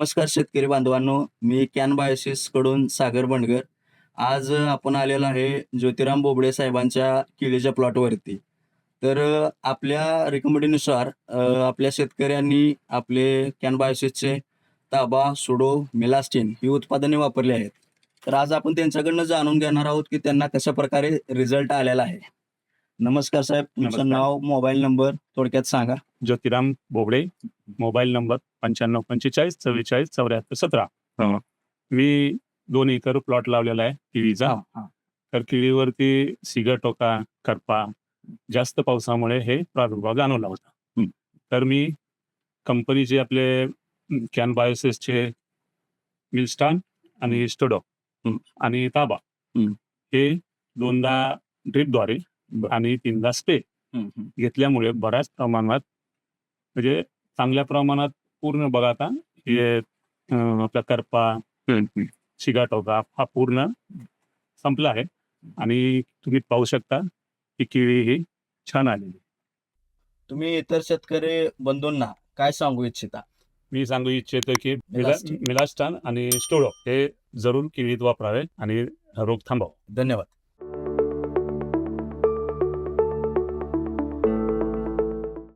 नमस्कार शेतकरी बांधवांनो मी कॅन बायोसिसकडून सागर बंडगर. आज आपण आलेलो आहे ज्योतिराम बोबडे साहेबांच्या केळीच्या प्लॉटवरती तर आपल्या रिकमेंडनुसार आपल्या शेतकऱ्यांनी आपले कॅन बायोसिसचे ताबा सुडो मिलास्टिन ही उत्पादने वापरली आहेत. तर आज आपण त्यांच्याकडनं जाणून घेणार आहोत की त्यांना कशा प्रकारे रिझल्ट आलेला आहे. नमस्कार साहेब तुमचं. नाव मोबाईल नंबर थोडक्यात सांगा. ज्योतिराम बोबडे मोबाईल नंबर पंच्याण्णव पंचेचाळीस चव्वेचाळीस चौऱ्याहत्तर सतरा मी दोन एकर प्लॉट लावलेला आहे केळीचा हा, हा. तर केळीवरती सिगटोका करपा जास्त पावसामुळे हे प्रादुर्भाव जाणवला होता हं. तर मी कंपनीचे आपले कॅन बायोसिसचे मिल्स्टान आणि स्टोडो हं. आणि ताबा हं. हे दोनदा ड्रिपद्वारे. आणि तीनदा स्प्रे. घेतल्यामुळे बऱ्याच प्रमाणात म्हणजे चांगल्या प्रमाणात पूर्ण बघा आता. हे आपला करपा शिगाटोका हा पूर्ण संपला आहे. आणि तुम्ही पाहू शकता की केळी ही छान आलेली तुम्ही इतर शेतकरी बंधूंना काय सांगू इच्छिता? मी सांगू इच्छितो की मिला- मिलास्टिन. मिलास्टान आणि स्टोडो हे जरूर केळीत वापरावे आणि रोग थांबावा. धन्यवाद.